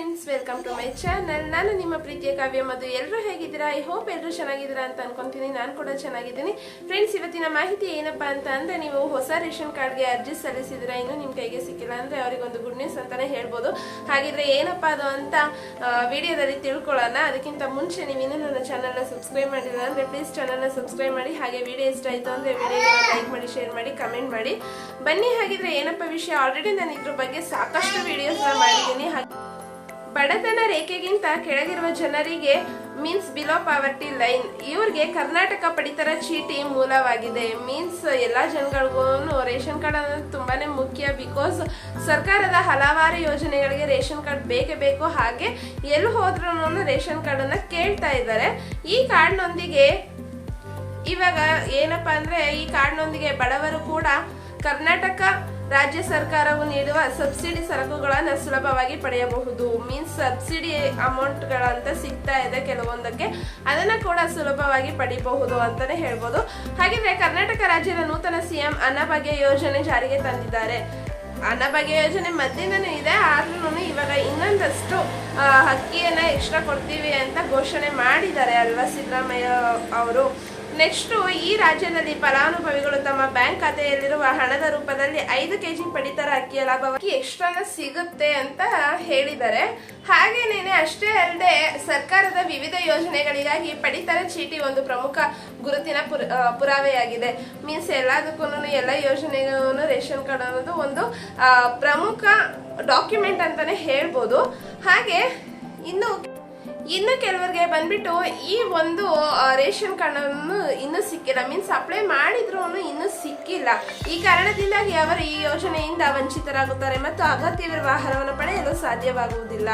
Friends, welcome to my channel. ನಾನು ನಿಮ್ಮ ಪ್ರೀತಿಯ ಕಾವ್ಯ ಮಧು. ಎಲ್ಲರೂ ಹೇಗಿದ್ದೀರಾ? ಐ ಹೋಪ್ ಎಲ್ಲರೂ ಚೆನ್ನಾಗಿದ್ದೀರಾ ಅಂತ ಅನ್ಕೊಂತೀನಿ. ನಾನು ಕೂಡ ಚೆನ್ನಾಗಿದ್ದೀನಿ. ಫ್ರೆಂಡ್ಸ್, ಇವತ್ತಿನ ಮಾಹಿತಿ ಏನಪ್ಪಾ ಅಂತ ಅಂದರೆ, ನೀವು ಹೊಸ ರೇಷನ್ ಕಾರ್ಡ್ಗೆ ಅರ್ಜಿ ಸಲ್ಲಿಸಿದ್ರೆ ಇನ್ನೂ ನಿಮ್ಮ ಕೈಗೆ ಸಿಕ್ಕಿಲ್ಲ ಅಂದರೆ ಅವರಿಗೊಂದು ಗುಡ್ ನ್ಯೂಸ್ ಅಂತಲೇ ಹೇಳ್ಬೋದು. ಹಾಗಿದ್ರೆ ಏನಪ್ಪ ಅದು ಅಂತ ವಿಡಿಯೋದಲ್ಲಿ ತಿಳ್ಕೊಳ್ಳೋಣ. ಅದಕ್ಕಿಂತ ಮುಂಚೆ ನೀವು ಇನ್ನೂ ನನ್ನ ಚಾನಲ್ನ ಸಬ್ಸ್ಕ್ರೈಬ್ ಮಾಡಿಲ್ಲ ಅಂದರೆ ಪ್ಲೀಸ್ ಚಾನಲ್ನ ಸಬ್ಸ್ಕ್ರೈಬ್ ಮಾಡಿ. ಹಾಗೆ ವಿಡಿಯೋ ಇಷ್ಟ ಆಯ್ತು ಅಂದರೆ ವಿಡಿಯೋ ಲೈಕ್ ಮಾಡಿ ಶೇರ್ ಮಾಡಿ ಕಮೆಂಟ್ ಮಾಡಿ. ಬನ್ನಿ, ಹಾಗಿದ್ರೆ ಏನಪ್ಪ ವಿಷಯ? ಆಲ್ರೆಡಿ ನಾನು ಇದ್ರ ಬಗ್ಗೆ ಸಾಕಷ್ಟು ವಿಡಿಯೋಸ್ನ ಮಾಡಿದ್ದೀನಿ. ಹಾಗೆ ಬಡತನ ರೇಖೆಗಿಂತ ಕೆಳಗಿರುವ ಜನರಿಗೆ ಮೀನ್ಸ್ ಬಿಲೋ ಪಾವರ್ಟಿ ಲೈನ್ ಇವ್ರಿಗೆ ಕರ್ನಾಟಕ ಪಡಿತರ ಚೀಟಿ ಮೂಲವಾಗಿದೆ. ಮೀನ್ಸ್ ಎಲ್ಲ ಜನಗಳಿಗೂ ರೇಷನ್ ಕಾರ್ಡ್ ಅನ್ನೋದು ತುಂಬಾನೇ ಮುಖ್ಯ ಬಿಕಾಸ್ ಸರ್ಕಾರದ ಹಲವಾರು ಯೋಜನೆಗಳಿಗೆ ರೇಷನ್ ಕಾರ್ಡ್ ಬೇಕೇ ಬೇಕು. ಹಾಗೆ ಎಲ್ಲಿ ಹೋದ್ರೂ ರೇಷನ್ ಕಾರ್ಡ್ ಅನ್ನ ಕೇಳ್ತಾ ಇದ್ದಾರೆ. ಈ ಕಾರ್ಡ್ನೊಂದಿಗೆ ಇವಾಗ ಏನಪ್ಪಾ ಅಂದ್ರೆ ಈ ಕಾರ್ಡ್ನೊಂದಿಗೆ ಬಡವರು ಕೂಡ ಕರ್ನಾಟಕ ರಾಜ್ಯ ಸರ್ಕಾರವು ನೀಡುವ ಸಬ್ಸಿಡಿ ಸರಕುಗಳನ್ನು ಸುಲಭವಾಗಿ ಪಡೆಯಬಹುದು. ಮೀನ್ಸ್ ಸಬ್ಸಿಡಿ ಅಮೌಂಟ್ಗಳಂತ ಸಿಗ್ತಾ ಇದೆ ಕೆಲವೊಂದಕ್ಕೆ. ಅದನ್ನು ಕೂಡ ಸುಲಭವಾಗಿ ಪಡಿಬಹುದು ಅಂತಲೇ ಹೇಳ್ಬೋದು. ಹಾಗಿದ್ರೆ ಕರ್ನಾಟಕ ರಾಜ್ಯದ ನೂತನ ಸಿಎಂ ಅನ್ನಭಾಗ್ಯ ಯೋಜನೆ ಜಾರಿಗೆ ತಂದಿದ್ದಾರೆ. ಅನ್ನಭಾಗ್ಯ ಯೋಜನೆ ಮೊದಲಿಂದನೂ ಇದೆ ಆದ್ರೂ ಇವಾಗ ಇನ್ನೊಂದಷ್ಟು ಅಕ್ಕಿಯನ್ನ ಎಕ್ಸ್ಟ್ರಾ ಕೊಡ್ತೀವಿ ಅಂತ ಘೋಷಣೆ ಮಾಡಿದ್ದಾರೆ ಅಲ್ವಾ ಸಿದ್ದರಾಮಯ್ಯ ಅವರು. ನೆಕ್ಸ್ಟ್, ಈ ರಾಜ್ಯದಲ್ಲಿ ಫಲಾನುಭವಿಗಳು ತಮ್ಮ ಬ್ಯಾಂಕ್ ಖಾತೆಯಲ್ಲಿರುವ ಹಣದ ರೂಪದಲ್ಲಿ ಐದು ಕೆಜಿ ಪಡಿತರ ಅಕ್ಕಿಯ ಲಾಭವಾಗಿ ಎಕ್ಸ್ಟ್ರಾನ ಸಿಗುತ್ತೆ ಅಂತ ಹೇಳಿದ್ದಾರೆ ಹಾಗೇನೇನೆ ಅಷ್ಟೇ ಅಲ್ಲದೆ ಸರ್ಕಾರದ ವಿವಿಧ ಯೋಜನೆಗಳಿಗಾಗಿ ಪಡಿತರ ಚೀಟಿ ಒಂದು ಪ್ರಮುಖ ಗುರುತಿನ ಪುರ ಪುರಾವೆಯಾಗಿದೆ. ಮೀನ್ಸ್ ಎಲ್ಲದಕ್ಕೂ ಎಲ್ಲ ಯೋಜನೆಗೂ ರೇಷನ್ ಕಾರ್ಡ್ ಅನ್ನೋದು ಒಂದು ಪ್ರಮುಖ ಡಾಕ್ಯುಮೆಂಟ್ ಅಂತಾನೆ ಹೇಳ್ಬೋದು. ಹಾಗೆ, ಇನ್ನು ಇನ್ನು ಕೆಲವರಿಗೆ ಬಂದ್ಬಿಟ್ಟು ಈ ಒಂದು ರೇಷನ್ ಕಾರ್ಡನ್ನು ಇನ್ನೂ ಸಿಕ್ಕಿಲ್ಲ. ಮೀನ್ಸ್ ಅಪ್ಲೈ ಮಾಡಿದ್ರು ಇನ್ನೂ ಸಿಕ್ಕಿಲ್ಲ. ಈ ಕಾರಣದಿಂದಾಗಿ ಅವರು ಈ ಯೋಜನೆಯಿಂದ ವಂಚಿತರಾಗುತ್ತಾರೆ ಮತ್ತು ಅಗತ್ಯವಿರುವ ಆಹಾರವನ್ನು ಪಡೆಯಲು ಸಾಧ್ಯವಾಗುವುದಿಲ್ಲ.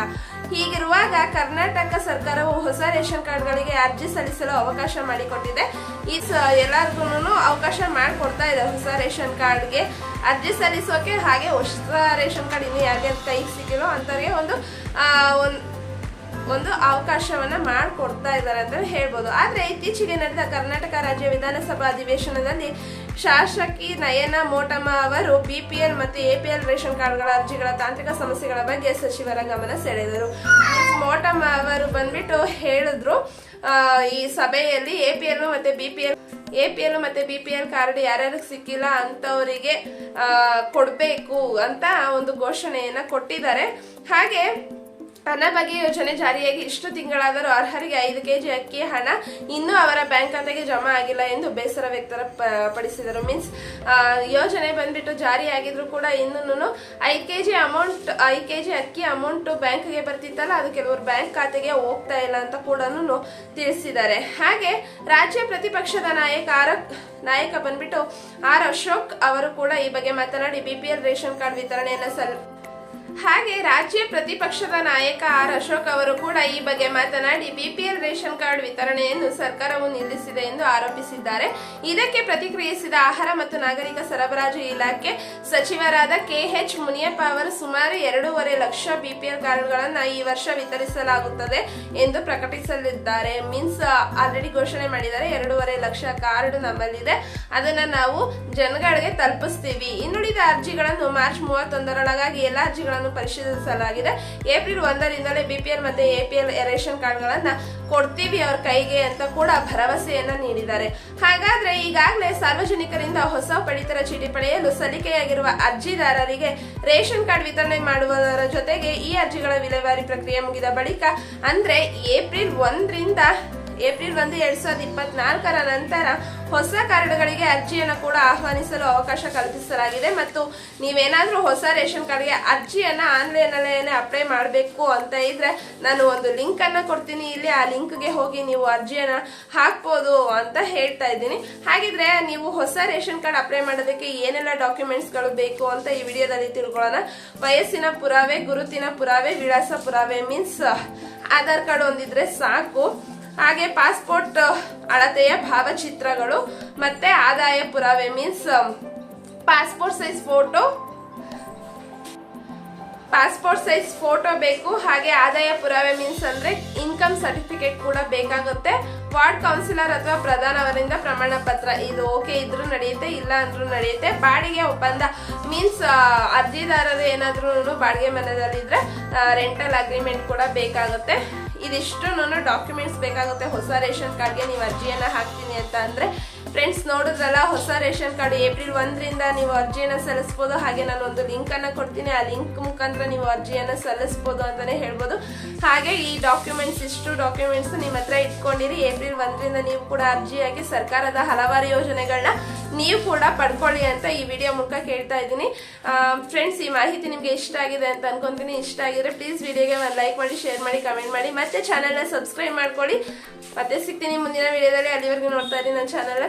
ಹೀಗಿರುವಾಗ ಕರ್ನಾಟಕ ಸರ್ಕಾರವು ಹೊಸ ರೇಷನ್ ಕಾರ್ಡ್ಗಳಿಗೆ ಅರ್ಜಿ ಸಲ್ಲಿಸಲು ಅವಕಾಶ ಮಾಡಿಕೊಟ್ಟಿದೆ. ಈ ಎಲ್ಲರಿಗೂ ಅವಕಾಶ ಮಾಡಿಕೊಡ್ತಾ ಇದೆ ಹೊಸ ರೇಷನ್ ಕಾರ್ಡ್ಗೆ. ಅರ್ಜಿ ಸಲ್ಲಿಸೋಕೆ ಹಾಗೆ ಹೊಸ ರೇಷನ್ ಕಾರ್ಡ್ ಇನ್ನು ಯಾರ್ಯಾರು ಕೈಗೆ ಸಿಕ್ಕಿರೋ ಒಂದು ಆ, ಒಂದು ಅವಕಾಶವನ್ನ ಮಾಡಿಕೊಡ್ತಾ ಇದ್ದಾರೆ ಅಂತ ಹೇಳ್ಬೋದು. ಆದ್ರೆ ಇತ್ತೀಚೆಗೆ ನಡೆದ ಕರ್ನಾಟಕ ರಾಜ್ಯ ವಿಧಾನಸಭಾ ಅಧಿವೇಶನದಲ್ಲಿ ಶಾಸಕಿ ನಯನ ಮೋಟಮ್ಮ ಅವರು ಬಿಪಿಎಲ್ ಮತ್ತು ಎಪಿಎಲ್ ರೇಷನ್ ಕಾರ್ಡ್ಗಳ ಅರ್ಜಿಗಳ ತಾಂತ್ರಿಕ ಸಮಸ್ಯೆಗಳ ಬಗ್ಗೆ ಸಚಿವರ ಗಮನ ಸೆಳೆದರು. ಮೋಟಮ್ಮ ಅವರು ಬಂದ್ಬಿಟ್ಟು ಹೇಳಿದ್ರು ಈ ಸಭೆಯಲ್ಲಿ ಎಪಿಎಲ್ ಮತ್ತೆ ಬಿಪಿಎಲ್, ಎಪಿಎಲ್ ಮತ್ತೆ ಎಲ್ ಕಾರ್ಡ್ ಯಾರ್ಯಾರಿಗೆ ಸಿಕ್ಕಿಲ್ಲ ಅಂತವರಿಗೆ ಕೊಡಬೇಕು ಅಂತ ಒಂದು ಘೋಷಣೆಯನ್ನ ಕೊಟ್ಟಿದ್ದಾರೆ. ಹಾಗೆ ಅನ್ನಭಾಗ್ಯ ಯೋಜನೆ ಜಾರಿಯಾಗಿ ಇಷ್ಟು ತಿಂಗಳಾದರೂ ಅರ್ಹರಿಗೆ ಐದು ಕೆಜಿ ಅಕ್ಕಿ ಹಣ ಇನ್ನೂ ಅವರ ಬ್ಯಾಂಕ್ ಖಾತೆಗೆ ಜಮಾ ಆಗಿಲ್ಲ ಎಂದು ಬೇಸರ ವ್ಯಕ್ತಪಡಿಸಿದರು. ಮೀನ್ಸ್ ಯೋಜನೆ ಬಂದ್ಬಿಟ್ಟು ಜಾರಿಯಾಗಿದ್ರು ಕೂಡ ಇನ್ನೂ ಐದು ಕೆಜಿ ಅಮೌಂಟ್, ಐದು ಕೆಜಿ ಅಕ್ಕಿ ಅಮೌಂಟ್ ಬ್ಯಾಂಕ್ಗೆ ಬರ್ತಿತ್ತಲ್ಲ ಅದು ಕೆಲವರು ಬ್ಯಾಂಕ್ ಖಾತೆಗೆ ಹೋಗ್ತಾ ಇಲ್ಲ ಅಂತ ಕೂಡ ತಿಳಿಸಿದ್ದಾರೆ. ಹಾಗೆ ರಾಜ್ಯ ಪ್ರತಿಪಕ್ಷದ ನಾಯಕ ಆರ, ನಾಯಕ ಬಂದ್ಬಿಟ್ಟು ಆರ್ ಅಶೋಕ್ ಅವರು ಕೂಡ ಈ ಬಗ್ಗೆ ಮಾತನಾಡಿ ಬಿಪಿಎಲ್ ರೇಷನ್ ಕಾರ್ಡ್ ವಿತರಣೆಯನ್ನು ಸಲ್ ಹಾಗೆ ರಾಜ್ಯ ಪ್ರತಿಪಕ್ಷದ ನಾಯಕ ಆರ್ ಅಶೋಕ್ ಅವರು ಕೂಡ ಈ ಬಗ್ಗೆ ಮಾತನಾಡಿ ಬಿಪಿಎಲ್ ರೇಷನ್ ಕಾರ್ಡ್ ವಿತರಣೆಯನ್ನು ಸರ್ಕಾರವು ನಿಲ್ಲಿಸಿದೆ ಎಂದು ಆರೋಪಿಸಿದ್ದಾರೆ. ಇದಕ್ಕೆ ಪ್ರತಿಕ್ರಿಯಿಸಿದ ಆಹಾರ ಮತ್ತು ನಾಗರಿಕ ಸರಬರಾಜು ಇಲಾಖೆ ಸಚಿವರಾದ ಕೆಎಚ್ ಮುನಿಯಪ್ಪ ಅವರು ಸುಮಾರು ಎರಡೂವರೆ ಲಕ್ಷ ಬಿಪಿಎಲ್ ಕಾರ್ಡ್ಗಳನ್ನು ಈ ವರ್ಷ ವಿತರಿಸಲಾಗುತ್ತದೆ ಎಂದು ಪ್ರಕಟಿಸಲಿದ್ದಾರೆ. ಮೀನ್ಸ್ ಆಲ್ರೆಡಿ ಘೋಷಣೆ ಮಾಡಿದ್ದಾರೆ ಎರಡೂವರೆ ಲಕ್ಷ ಕಾರ್ಡ್ ನಮ್ಮಲ್ಲಿದೆ. ಅದನ್ನ ನಾವು ಜನಗಳಿಗೆ ತಲುಪಿಸ್ತೀವಿ. ಇನ್ನುಳಿದ ಅರ್ಜಿಗಳನ್ನು ಮಾರ್ಚ್ ಮೂವತ್ತೊಂದರೊಳಗಾಗಿ ಎಲ್ಲ ಅರ್ಜಿಗಳನ್ನು ಪರಿಶೀಲಿಸಲಾಗಿದೆ. ಏಪ್ರಿಲ್ ಒಂದರಿಂದಲೇ ಬಿಪಿಎಲ್ ಮತ್ತೆ ಎಪಿಎಲ್ ರೇಷನ್ ಕಾರ್ಡ್ಗಳನ್ನು ಕೊಡ್ತೀವಿ ಅವ್ರ ಕೈಗೆ ಅಂತ ಕೂಡ ಭರವಸೆಯನ್ನ ನೀಡಿದ್ದಾರೆ. ಹಾಗಾದ್ರೆ ಈಗಾಗಲೇ ಸಾರ್ವಜನಿಕರಿಂದ ಹೊಸ ಪಡಿತರ ಚೀಟಿ ಪಡೆಯಲು ಸಲ್ಲಿಕೆಯಾಗಿರುವ ಅರ್ಜಿದಾರರಿಗೆ ರೇಷನ್ ಕಾರ್ಡ್ ವಿತರಣೆ ಮಾಡುವುದರ ಜೊತೆಗೆ ಈ ಅರ್ಜಿಗಳ ವಿಲೇವಾರಿ ಪ್ರಕ್ರಿಯೆ ಮುಗಿದ ಬಳಿಕ ಅಂದ್ರೆ ಏಪ್ರಿಲ್ ಒಂದರಿಂದ ಏಪ್ರಿಲ್ ಒಂದು, ಎರಡ್ ಸಾವಿರದ ಇಪ್ಪತ್ನಾಲ್ಕರ ನಂತರ ಹೊಸ ಕಾರ್ಡ್ಗಳಿಗೆ ಅರ್ಜಿಯನ್ನು ಕೂಡ ಆಹ್ವಾನಿಸಲು ಅವಕಾಶ ಕಲ್ಪಿಸಲಾಗಿದೆ. ಮತ್ತು ನೀವೇನಾದರೂ ಹೊಸ ರೇಷನ್ ಕಾರ್ಡ್ಗೆ ಅರ್ಜಿಯನ್ನು ಆನ್ಲೈನ್ ಅಲ್ಲೇ ಅಪ್ಲೈ ಮಾಡಬೇಕು ಅಂತ ಇದ್ರೆ ನಾನು ಒಂದು ಲಿಂಕ್ ಅನ್ನ ಕೊಡ್ತೀನಿ. ಇಲ್ಲಿ ಆ ಲಿಂಕ್ಗೆ ಹೋಗಿ ನೀವು ಅರ್ಜಿಯನ್ನು ಹಾಕ್ಬೋದು ಅಂತ ಹೇಳ್ತಾ ಇದ್ದೀನಿ. ಹಾಗಿದ್ರೆ ನೀವು ಹೊಸ ರೇಷನ್ ಕಾರ್ಡ್ ಅಪ್ಲೈ ಮಾಡೋದಕ್ಕೆ ಏನೆಲ್ಲ ಡಾಕ್ಯುಮೆಂಟ್ಸ್ಗಳು ಬೇಕು ಅಂತ ಈ ವಿಡಿಯೋದಲ್ಲಿ ತಿಳ್ಕೊಳ್ಳೋಣ. ವಯಸ್ಸಿನ ಪುರಾವೆ, ಗುರುತಿನ ಪುರಾವೆ, ವಿಳಾಸ ಪುರಾವೆ ಮೀನ್ಸ್ ಆಧಾರ್ ಕಾರ್ಡ್ ಒಂದಿದ್ರೆ ಸಾಕು. ಹಾಗೆ ಪಾಸ್ಪೋರ್ಟ್ ಅಳತೆಯ ಭಾವಚಿತ್ರಗಳು ಮತ್ತೆ ಆದಾಯ ಪುರಾವೆ means passport size photo passport size photo ಬೇಕು, ಹಾಗೆ ಆದಾಯ ಪುರಾವೆ ಮೀನ್ಸ್ ಅಂದ್ರೆ ಇನ್ಕಮ್ ಸರ್ಟಿಫಿಕೇಟ್ ಕೂಡ ಬೇಕಾಗುತ್ತೆ. ವಾರ್ಡ್ ಕೌನ್ಸಿಲರ್ ಅಥವಾ ಪ್ರಧಾನ ಅವರಿಂದ ಪ್ರಮಾಣ ಪತ್ರ, ಇದು ಓಕೆ ಇದ್ರು ನಡೆಯುತ್ತೆ, ಇಲ್ಲ ಅಂದ್ರು ನಡೆಯುತ್ತೆ. ಬಾಡಿಗೆ ಒಪ್ಪಂದ ಮೀನ್ಸ್ ಅರ್ಜಿದಾರರು ಏನಾದ್ರೂ ಬಾಡಿಗೆ ಮನೆಯಲ್ಲಿದ್ದರೆ ರೆಂಟಲ್ ಅಗ್ರಿಮೆಂಟ್ ಕೂಡ ಬೇಕಾಗುತ್ತೆ. ಇದಿಷ್ಟು ನಾನು ಡಾಕ್ಯುಮೆಂಟ್ಸ್ ಬೇಕಾಗುತ್ತೆ. ಹೊಸ ರೇಷನ್ ಕಾರ್ಡ್ಗೆ ನೀವು ಅರ್ಜಿಯನ್ನ ಹಾಕ್ತೀನಿ ಅಂತ ಅಂದ್ರೆ ಫ್ರೆಂಡ್ಸ್ ನೋಡಿದ್ರಲ್ಲ, ಹೊಸ ರೇಷನ್ ಕಾರ್ಡ್ ಏಪ್ರಿಲ್ ಒಂದರಿಂದ ನೀವು ಅರ್ಜಿಯನ್ನು ಸಲ್ಲಿಸ್ಬೋದು. ಹಾಗೆ ನಾನು ಒಂದು ಲಿಂಕ್ ಅನ್ನ ಕೊಡ್ತೀನಿ. ಆ ಲಿಂಕ್ ಮುಖಾಂತರ ನೀವು ಅರ್ಜಿಯನ್ನು ಸಲ್ಲಿಸ್ಬೋದು ಅಂತಾನೆ ಹೇಳ್ಬೋದು. ಹಾಗೆ ಈ ಡಾಕ್ಯುಮೆಂಟ್ಸ್ ಇಷ್ಟು ಡಾಕ್ಯುಮೆಂಟ್ಸ್ ನಿಮ್ಮ ಹತ್ರ ಇಟ್ಕೊಂಡಿರಿ. ಏಪ್ರಿಲ್ ಒಂದರಿಂದ ನೀವು ಕೂಡ ಅರ್ಜಿಯಾಗಿ ಸರ್ಕಾರದ ಹಲವಾರು ಯೋಜನೆಗಳನ್ನ ನೀವು ಕೂಡ ಪಡ್ಕೊಳ್ಳಿ ಅಂತ ಈ ವಿಡಿಯೋ ಮೂಲಕ ಕೇಳ್ತಾ ಇದ್ದೀನಿ. ಫ್ರೆಂಡ್ಸ್ ಈ ಮಾಹಿತಿ ನಿಮಗೆ ಇಷ್ಟ ಆಗಿದೆ ಅಂತ ಅನ್ಕೊಂತೀನಿ. ಇಷ್ಟ ಆಗಿದ್ರೆ ಪ್ಲೀಸ್ ವಿಡಿಯೋಗೆ ಒಂದು ಲೈಕ್ ಮಾಡಿ ಶೇರ್ ಮಾಡಿ ಕಮೆಂಟ್ ಮಾಡಿ. ಮತ್ತೆ ಚಾನಲ್ನ ಸಬ್ಸ್ಕ್ರೈಬ್ ಮಾಡ್ಕೊಳ್ಳಿ. ಮತ್ತೆ ಸಿಗ್ತೀನಿ ಮುಂದಿನ ವಿಡಿಯೋದಲ್ಲಿ. ಅಲ್ಲಿವರೆಗೂ ನೋಡ್ತಾ ಇದ್ದೀನಿ ನನ್ನ ಚಾನಲ್ನ